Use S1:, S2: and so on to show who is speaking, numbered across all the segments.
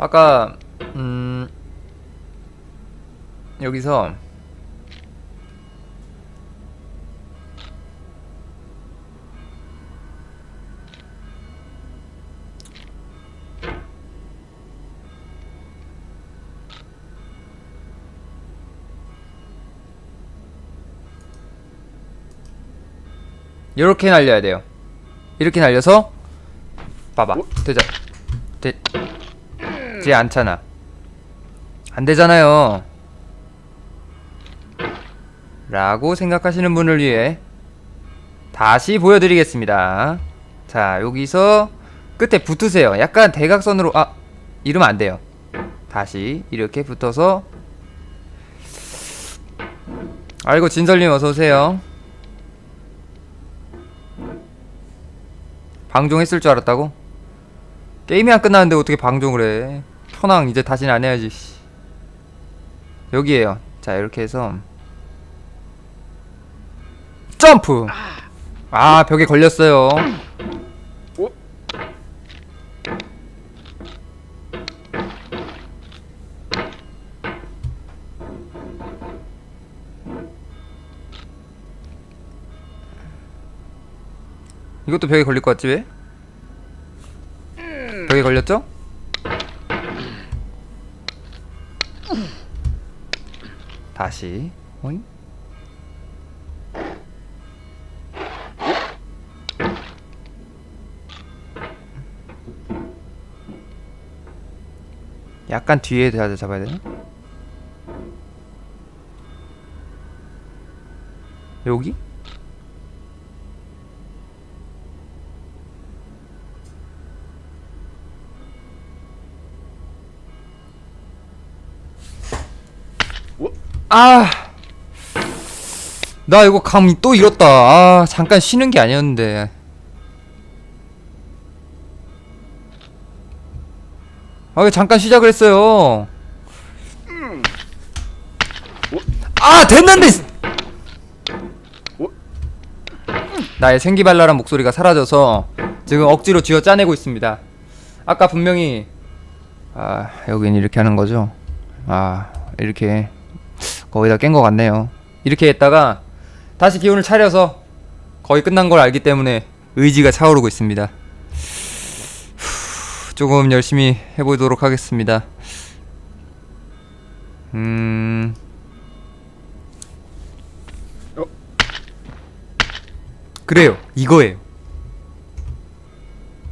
S1: 아까 음 여기서 이렇게 날려야 돼요. 이렇게 날려서 봐봐. 되자 되지 않잖아. 안 되잖아요. 라고 생각하시는 분을 위해 다시 보여드리겠습니다. 자, 여기서 끝에 붙으세요. 약간 대각선으로, 아, 이러면 안 돼요. 다시 이렇게 붙어서 아이고, 진설님 어서오세요. 방종했을 줄 알았다고? 게임이 안 끝났는데 어떻게 방종을 해? 현황 이제 다시는 안 해야지. 씨. 여기에요. 자, 이렇게 해서 점프. 아, 벽에 걸렸어요. 이것도 벽에 걸릴 것 같지 왜? 벽에 걸렸죠? 다시 어잉? 약간 뒤에 대야 잡아야 되나? 여기? 아! 나 이거 감 또 잃었다. 아, 잠깐 쉬는 게 아니었는데. 아, 왜 잠깐 시작을 했어요? 아, 됐는데! 나의 생기발랄한 목소리가 사라져서 지금 억지로 쥐어 짜내고 있습니다. 아까 분명히 아, 여긴 이렇게 하는 거죠? 아, 이렇게 거의 다 깬 것 같네요. 이렇게 했다가 다시 기운을 차려서 거의 끝난 걸 알기 때문에 의지가 차오르고 있습니다. 후, 조금 열심히 해보도록 하겠습니다. 음. 그래요. 이거예요.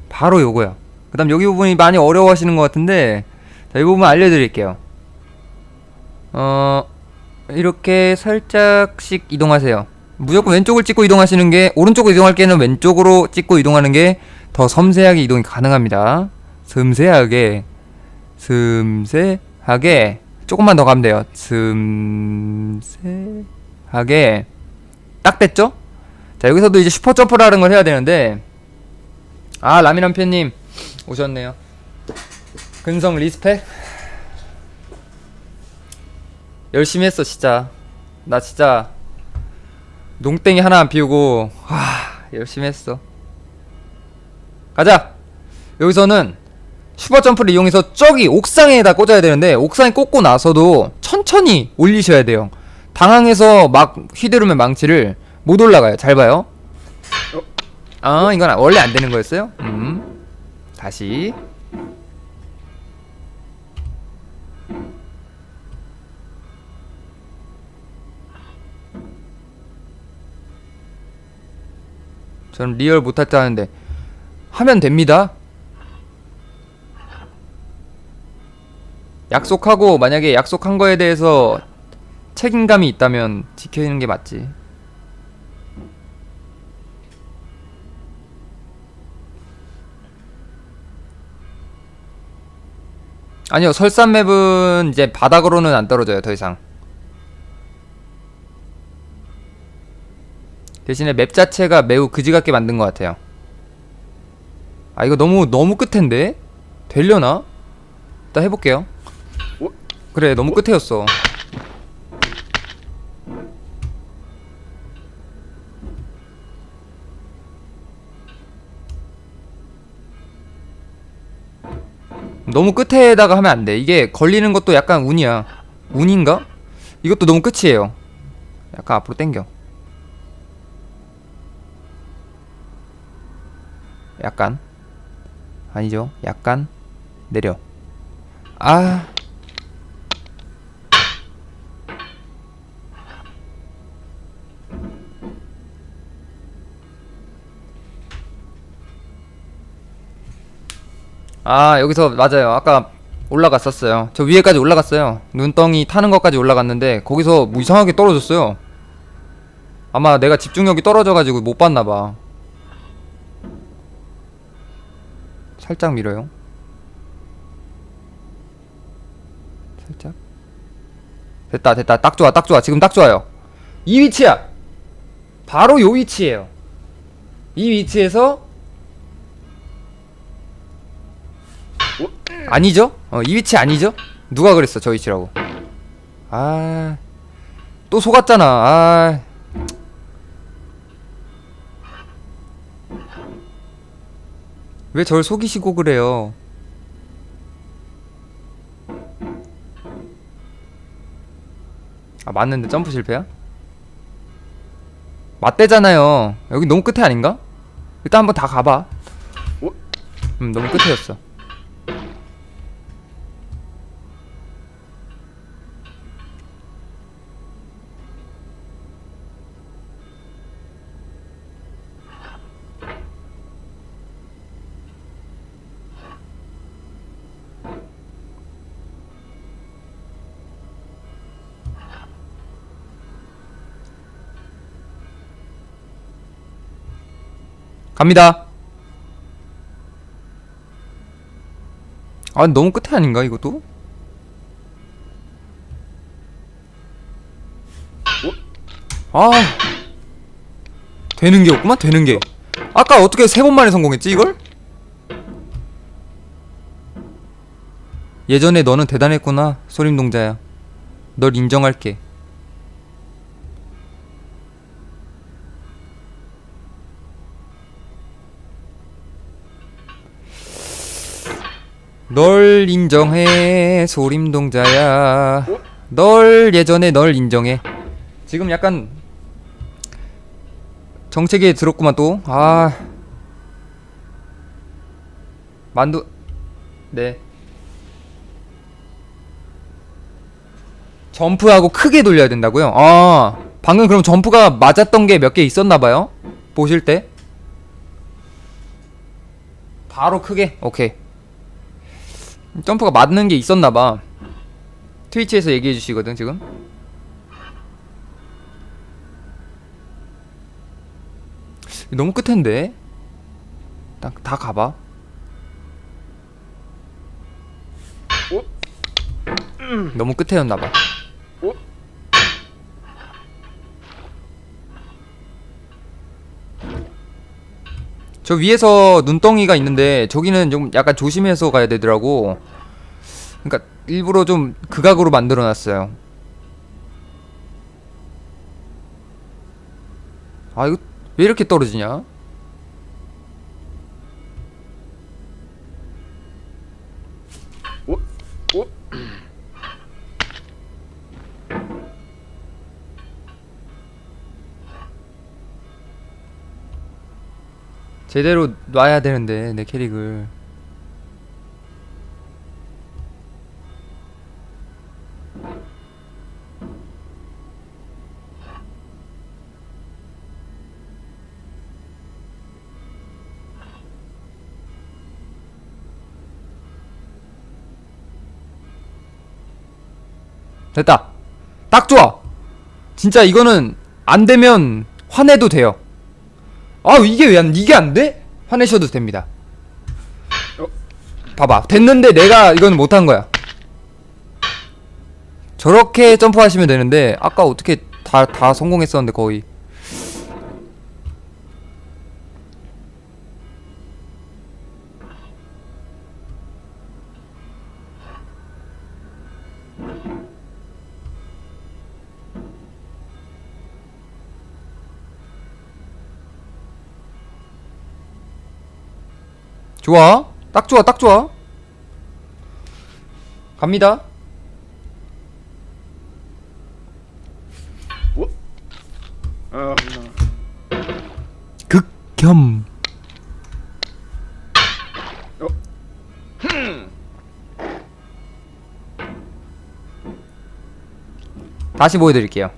S1: 바로 요거야. 그 다음 여기 부분이 많이 어려워하시는 것 같은데, 자, 이 부분 알려드릴게요. 어, 이렇게 살짝씩 이동하세요. 무조건 왼쪽을 찍고 이동하시는 게 오른쪽으로 이동할 때는 왼쪽으로 찍고 이동하는 게 더 섬세하게 이동이 가능합니다. 섬세하게 섬세하게 조금만 더 가면 돼요. 섬세하게 딱 됐죠? 자 여기서도 이제 슈퍼 점프라는 걸 해야 되는데 아 라미란 팬님 오셨네요. 근성 리스펙 열심히 했어 진짜. 나 진짜 농땡이 하나 안 피우고 와 열심히 했어. 가자! 여기서는 슈퍼 점프를 이용해서 저기 옥상에다 꽂아야 되는데 옥상에 꽂고 나서도 천천히 올리셔야 돼요. 당황해서 막 휘두르면 망치를 못 올라가요. 잘 봐요. 아 이건 원래 안 되는 거였어요? 음 다시 저는 리얼 못했다 하는데 하면 됩니다. 약속하고 만약에 약속한 거에 대해서 책임감이 있다면 지키는 게 맞지. 아니요, 설산 맵은 이제 바닥으로는 안 떨어져요, 더 이상. 대신에 맵 자체가 매우 그지 같게 만든 것 같아요. 아 이거 너무 너무 끝인데 되려나? 일단 해볼게요. 그래 너무 끝에였어. 너무 끝에다가 하면 안 돼. 이게 걸리는 것도 약간 운이야. 운인가? 이것도 너무 끝이에요. 약간 앞으로 당겨. 약간. 아니죠. 약간. 내려. 아. 아 여기서 맞아요 아까 올라갔었어요 저 위에까지 올라갔어요 눈덩이 타는 것까지 올라갔는데 거기서 뭐 이상하게 떨어졌어요 아마 내가 집중력이 떨어져가지고 못 봤나봐 살짝 밀어요. 살짝? 됐다 됐다. 딱 좋아 딱 좋아. 지금 딱 좋아요. 이 위치야! 바로 요 위치에요. 이 위치에서 아니죠? 어, 이 위치 아니죠? 누가 그랬어 저 위치라고? 아... 또 속았잖아. 아... 왜절 속이시고 그래요? 아 맞는데 점프 실패야? 맞대잖아요. 여기 너무 끝에 아닌가? 일단 한번 다 가봐. 음 너무 끝에였어 갑니다. 아 너무 끝에 아닌가 이것도? 아 되는 게 없구만 되는 게. 아까 어떻게 세 번 만에 성공했지 이걸? 예전에 너는 대단했구나 소림동자야. 널 인정할게. 널 인정해 소림동자야. 널 예전에 널 인정해. 지금 약간 정책에 들었구만 또 아. 만두. 네. 점프하고 크게 돌려야 된다고요? 아. 방금 그럼 점프가 맞았던 게 몇 개 있었나봐요? 보실 때? 바로 크게? 오케이 점프가 맞는 게 있었나봐. 트위치에서 얘기해 주시거든 지금. 너무 끝인데? 다, 다 가봐. 너무 끝에였나봐 저 위에서 눈덩이가 있는데 저기는 좀 약간 조심해서 가야 되더라고. 그러니까 일부러 좀 극악으로 만들어 놨어요. 아 이거 왜 이렇게 떨어지냐? 제대로 놔야 되는데 내 캐릭을. 됐다. 딱 좋아. 진짜 이거는 안 되면 화내도 돼요 아 이게 왜 안 이게 안 돼? 화내셔도 됩니다. 봐봐 됐는데 내가 이건 못한 거야. 저렇게 점프하시면 되는데 아까 어떻게 다 다 성공했었는데 거의. 좋아 딱 좋아 딱 좋아 갑니다.
S2: 아,
S1: 극혐.
S2: 어.
S1: 다시 보여드릴게요.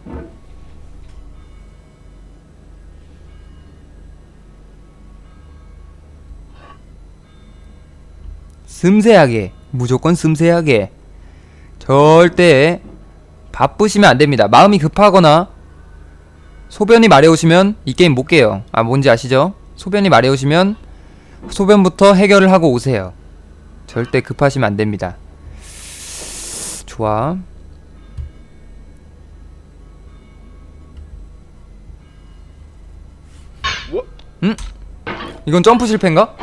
S1: 섬세하게, 무조건 섬세하게. 절대 바쁘시면 안 됩니다. 마음이 급하거나 소변이 마려우시면 이 게임 못 깨요. 아, 뭔지 아시죠? 소변이 마려우시면 소변부터 해결을 하고 오세요. 절대 급하시면 안 됩니다. 좋아.
S2: 뭐?
S1: 이건 점프 실패인가?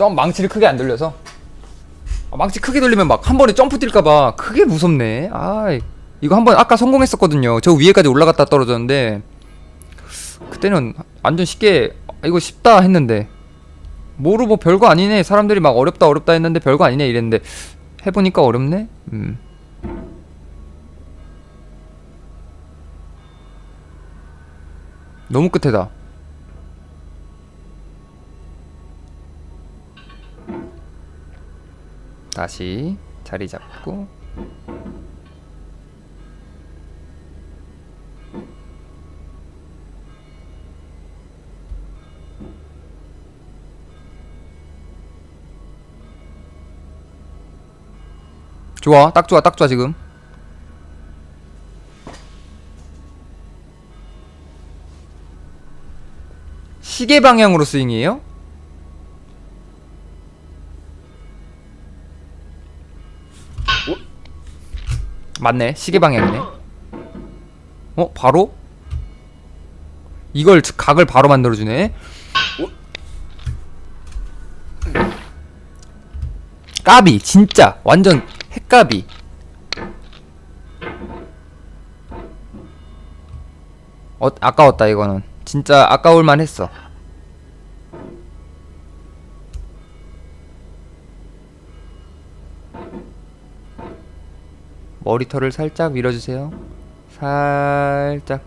S1: 점 망치를 크게 안 돌려서 아, 망치 크게 돌리면 막 한 번에 점프 뛸까봐 크게 무섭네. 아 이거 한 번 아까 성공했었거든요. 저 위에까지 올라갔다 떨어졌는데 그때는 완전 쉽게 아, 이거 쉽다 했는데 뭐로 뭐 별거 아니네. 사람들이 막 어렵다 어렵다 했는데 별거 아니네 이랬는데 해보니까 어렵네. 음. 너무 끝에다. 다시 자리 잡고 좋아 딱 좋아 딱 좋아 지금 시계 방향으로 스윙이에요? 맞네. 시계 방향이네. 어 바로? 이걸 즉 각을 바로 만들어주네. 까비. 진짜. 완전 핵까비. 어 아까웠다 이거는. 진짜 아까울만 했어 머리털을 살짝 밀어주세요. 살짝,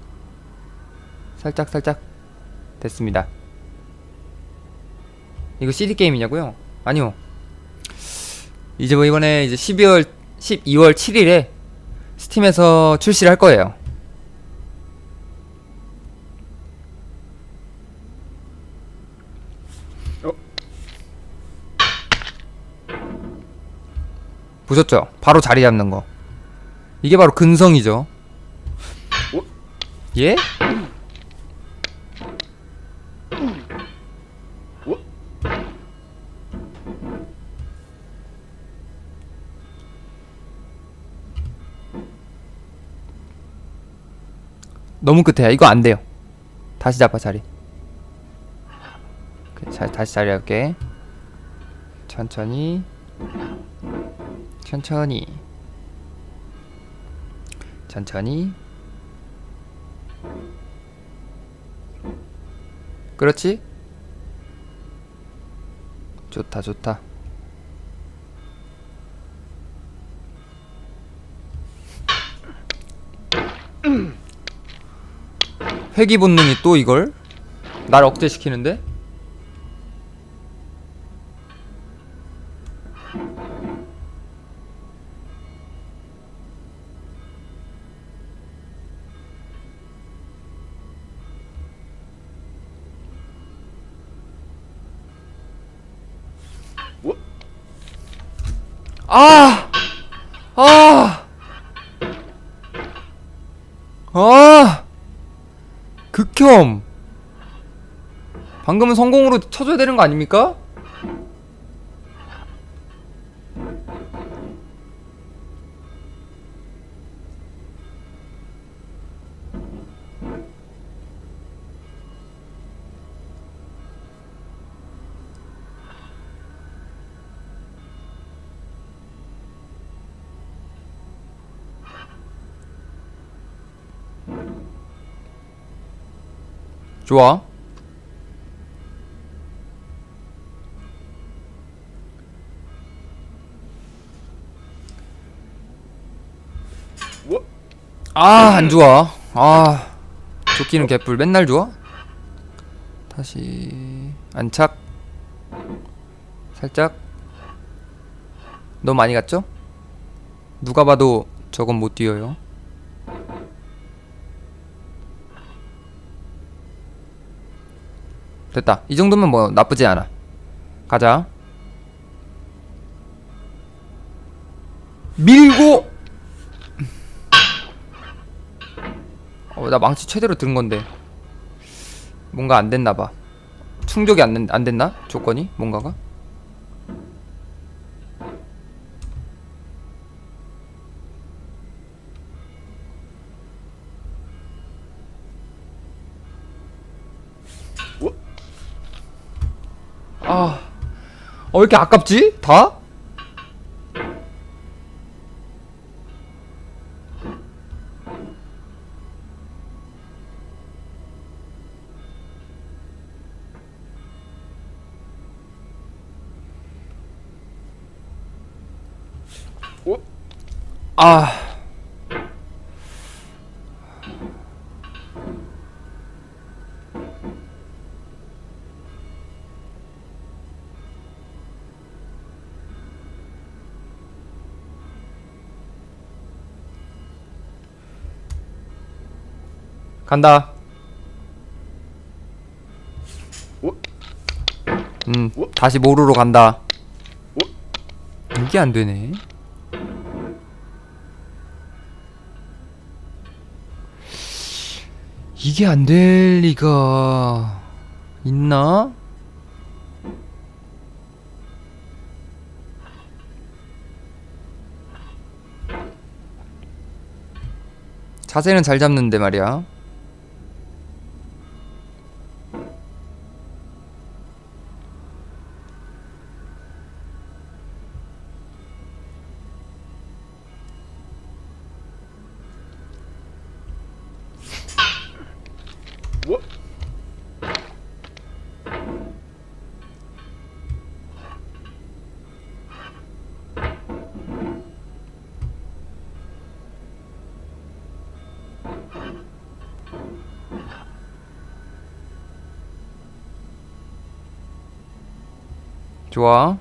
S1: 살짝, 살짝 됐습니다. 이거 CD 게임이냐고요? 아니요. 이제 뭐 이번에 이제 12월 12월 7일에 스팀에서 출시를 할 거예요.
S2: 어?
S1: 보셨죠? 바로 자리 잡는 거. 이게 바로 근성이죠.
S2: 어?
S1: 예?
S2: 뭐?
S1: 너무 끝에야. 이거 안 돼요. 다시 잡아 자리. 자, 다시 자리 할게. 천천히. 천천히. 천천히. 그렇지? 좋다, 좋다. 회귀 본능이 또 이걸 날 억제시키는데? 아! 아! 아! 극혐! 방금은 성공으로 쳐줘야 되는 거 아닙니까? 좋아 아, 안 좋아. 아, 조끼는 개뿔 맨날 좋아? 다시 안착. 살짝. 너무 많이 갔죠? 누가 봐도 저건 못 뛰어요. 됐다. 이 정도면 뭐 나쁘지 않아. 가자. 밀고 어, 나 망치 최대로 든 건데 뭔가 안 됐나 봐. 충족이 안, 된- 안 됐나? 조건이? 뭔가가? 아, 어, 왜 이렇게 아깝지? 다?
S2: 어?
S1: 아. 간다.
S2: 어?
S1: 음,
S2: 어?
S1: 다시 모루로 간다.
S2: 어?
S1: 이게 안 되네. 이게 안 될 리가 있나? 자세는 잘 잡는데 말이야. 좋아.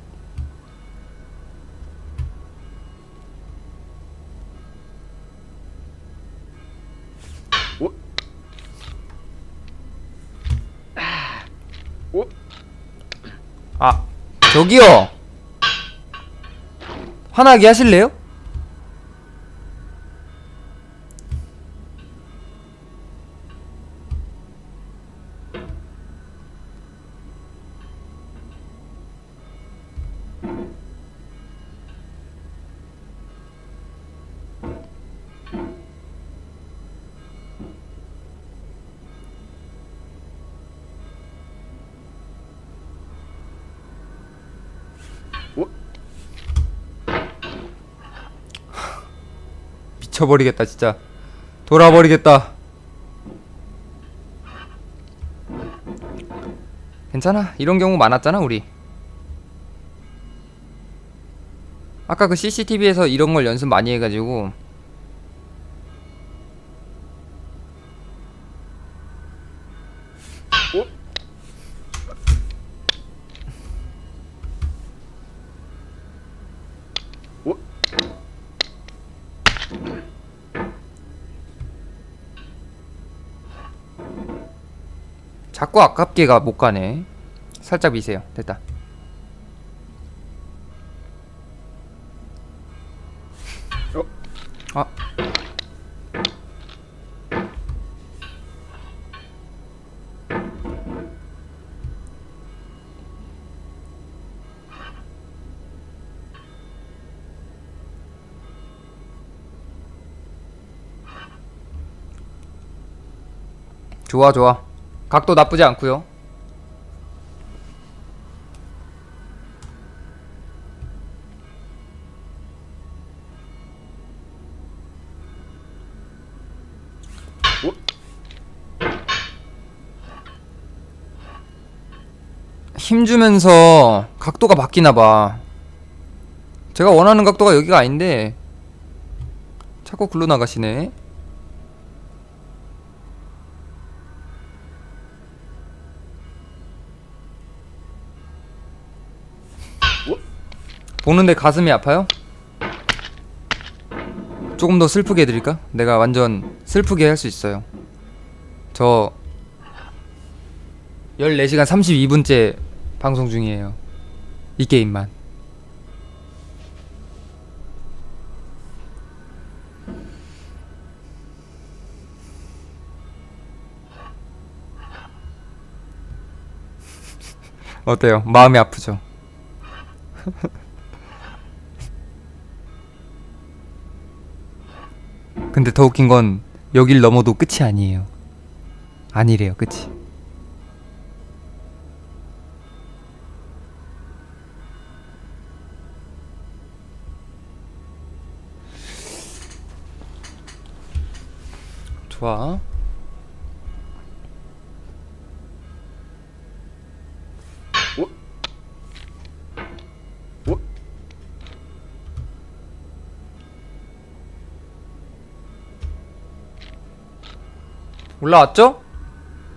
S1: 아, 저기요. 화나게 하실래요? 미쳐버리겠다 진짜. 돌아버리겠다. 괜찮아. 이런 경우 많았잖아 우리. 아까 그 CCTV에서 이런 걸 연습 많이 해가지고 자꾸 아깝게가 못 가네. 살짝 미세요. 됐다.
S2: 어?
S1: 아. 좋아 좋아 각도 나쁘지 않고요
S2: 어?
S1: 힘 주면서 각도가 바뀌나 봐. 제가 원하는 각도가 여기가 아닌데 자꾸 글로 나가시네. 보는데 가슴이 아파요? 조금 더 슬프게 해드릴까? 내가 완전 슬프게 할 수 있어요. 저 14시간 32분째 방송 중이에요. 이 게임만. 어때요? 마음이 아프죠? 근데 더 웃긴 건 여길 넘어도 끝이 아니에요. 아니래요, 끝이. 좋아. 올라왔죠?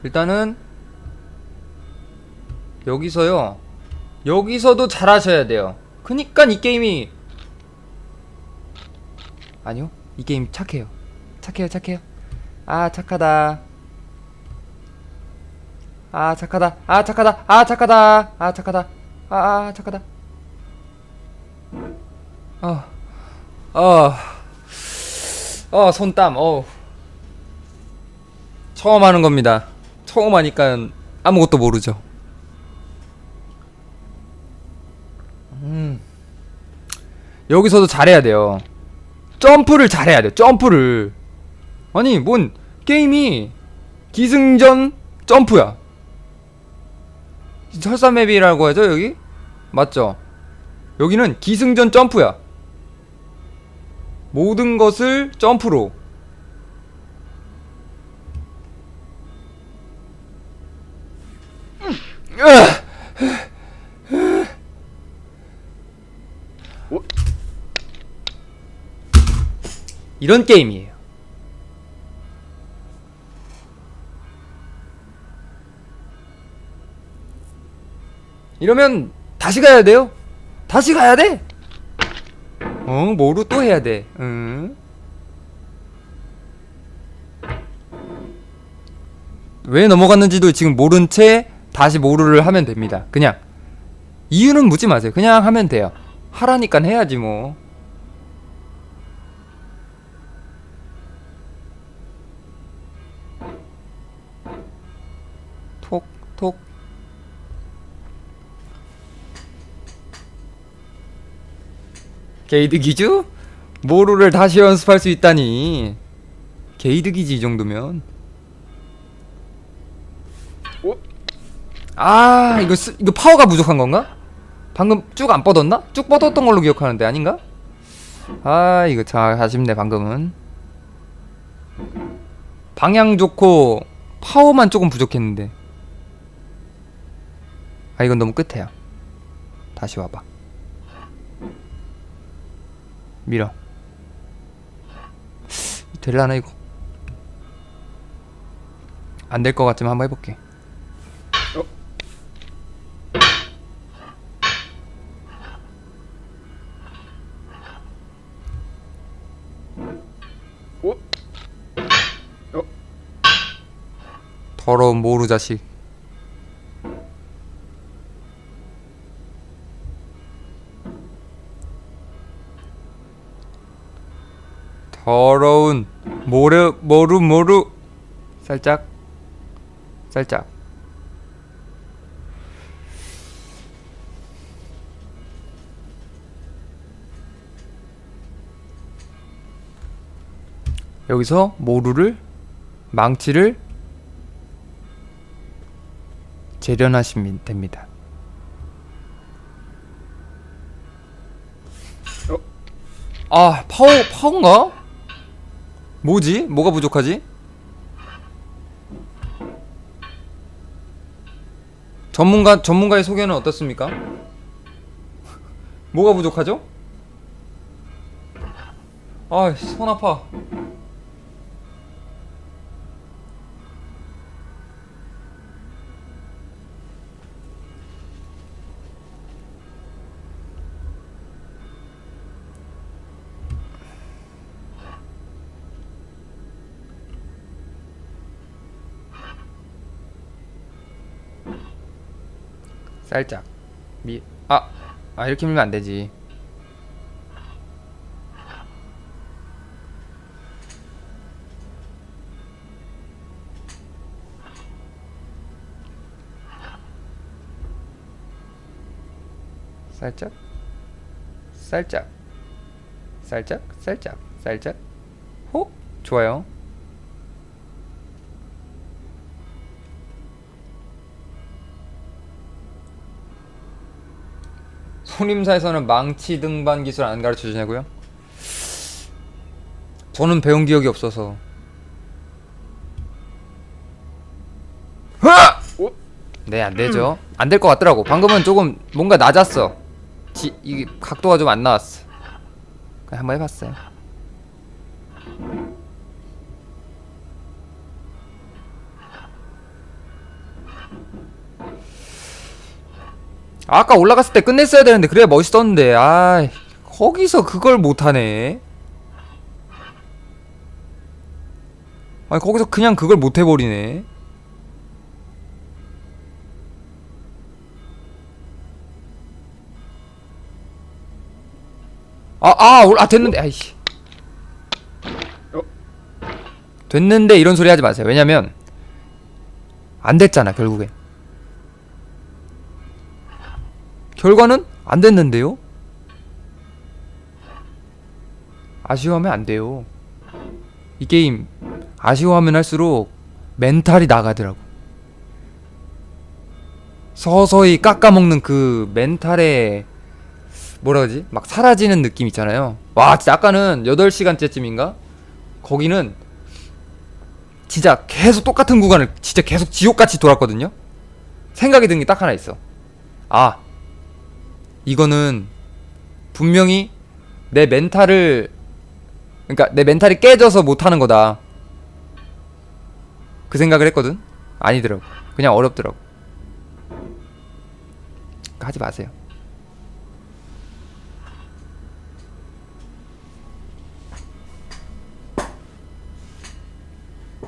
S1: 일단은 여기서요. 여기서도 잘하셔야 돼요. 그니까 이 게임이 아니요. 이 게임 착해요. 착해요, 착해요. 아, 착하다. 아, 착하다. 아, 착하다. 아, 착하다. 아, 착하다. 아, 아 착하다. 어. 어. 어, 손땀. 어. 처음 하는 겁니다. 처음 하니까 아무것도 모르죠. 음. 여기서도 잘해야 돼요. 점프를 잘해야 돼요. 점프를. 아니, 뭔 게임이 기승전 점프야. 설사 맵이라고 하죠, 여기? 맞죠? 여기는 기승전 점프야. 모든 것을 점프로. 이런 게임이에요. 이러면 다시 가야 돼요. 다시 가야 돼. 어, 뭐로 또 해야 돼. 응. 왜 넘어갔는지도 지금 모른 채 다시 모루를 하면 됩니다. 그냥 이유는 묻지 마세요. 그냥 하면 돼요. 하라니까 해야지 뭐. 톡, 톡. 게이득이죠? 모루를 다시 연습할 수 있다니. 게이득이지 이 정도면.
S2: 어?
S1: 아 이거 쓰, 이거 파워가 부족한 건가? 방금 쭉 안 뻗었나? 쭉 뻗었던 걸로 기억하는데 아닌가? 아 이거 참 아쉽네 방금은. 방향 좋고 파워만 조금 부족했는데. 아 이건 너무 끝에야. 다시 와봐. 밀어. 될라나 이거? 안 될 것 같지만 한번 해볼게 더러운 모루 자식. 더러운 모르 모루 모루 살짝 살짝 여기서 모루를 망치를 재련하시면 됩니다.
S2: 어?
S1: 아 파워 파워인가? 뭐지? 뭐가 부족하지? 전문가 전문가의 소개는 어떻습니까? 뭐가 부족하죠? 아손 아파. 살짝. 미 아, 아 이렇게 밀면 안 되지. 살짝? 살짝. 살짝? 살짝? 살짝? 호? 좋아요. 손림사에서는 망치 등반 기술 안 가르쳐 주냐고요? 저는 배운 기억이 없어서. 으아!
S2: 어?
S1: 네, 안 되죠. 안 될 것 같더라고. 방금은 조금 뭔가 낮았어. 지, 이게 각도가 좀 안 나왔어. 그냥 한번 해봤어요. 아까 올라갔을 때 끝냈어야 되는데 그래야 멋있었는데. 아 거기서 그걸 못하네. 아니 거기서 그냥 그걸 못해버리네. 아아 아, 됐는데. 아이씨.
S2: 어?
S1: 됐는데 이런 소리 하지 마세요. 왜냐면 안 됐잖아 결국엔 결과는 안 됐는데요? 아쉬워하면 안 돼요. 이 게임 아쉬워하면 할수록 멘탈이 나가더라고. 서서히 깎아먹는 그 멘탈의 뭐라 그러지? 막 사라지는 느낌 있잖아요. 와, 진짜 아까는 8시간째쯤인가? 거기는 진짜 계속 똑같은 구간을 진짜 계속 지옥같이 돌았거든요? 생각이 든 게 딱 하나 있어. 아, 이거는 분명히 내 멘탈을 그러니까 내 멘탈이 깨져서 못하는 거다. 그 생각을 했거든. 아니더라고. 그냥 어렵더라고. 그러니까 하지 마세요.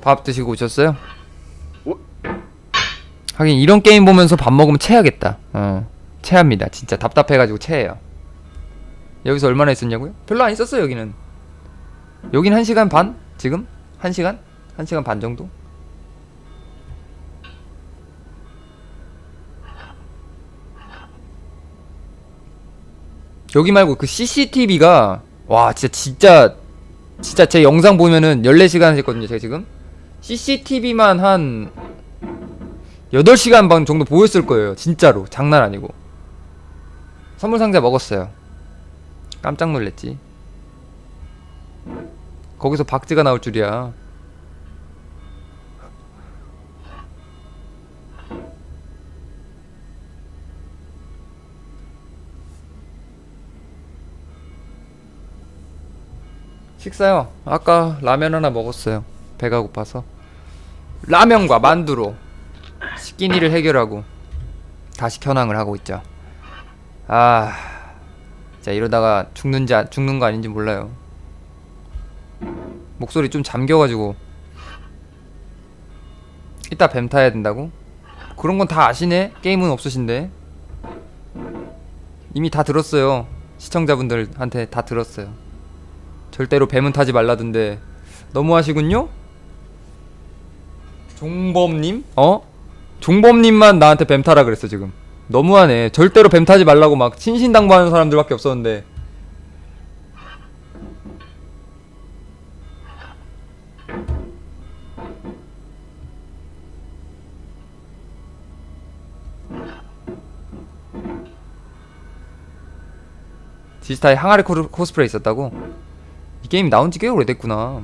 S1: 밥 드시고 오셨어요?
S2: 어?
S1: 하긴 이런 게임 보면서 밥 먹으면 체하겠다. 어. 체합니다. 진짜 답답해가지고 체해요. 여기서 얼마나 있었냐고요? 별로 안 있었어요 여기는. 여긴 한 시간 반? 지금? 한 시간? 한 시간 반 정도? 여기 말고 그 CCTV가 와 진짜 진짜 진짜 제 영상 보면은 14시간 했거든요 제가 지금 CCTV만 한 8시간 반 정도 보였을 거예요 진짜로 장난 아니고 선물 상자 먹었어요. 깜짝 놀랬지. 거기서 박쥐가 나올 줄이야. 식사요. 아까 라면 하나 먹었어요. 배가 고파서. 라면과 만두로 식기니를 해결하고 다시 현황을 하고 있죠. 아, 자 이러다가 죽는지 안- 죽는 거 아닌지 몰라요. 목소리 좀 잠겨가지고 이따 뱀 타야 된다고? 그런 건 다 아시네? 게임은 없으신데 이미 다 들었어요. 시청자분들한테 다 들었어요. 절대로 뱀은 타지 말라던데 너무 하시군요? 종범님? 어? 종범님만 나한테 뱀 타라 그랬어 지금. 너무하네. 절대로 뱀 타지 말라고 막 신신당부하는 사람들밖에 없었는데. 지스타에 항아리 코스프레 있었다고? 이 게임 나온 지 꽤 오래됐구나.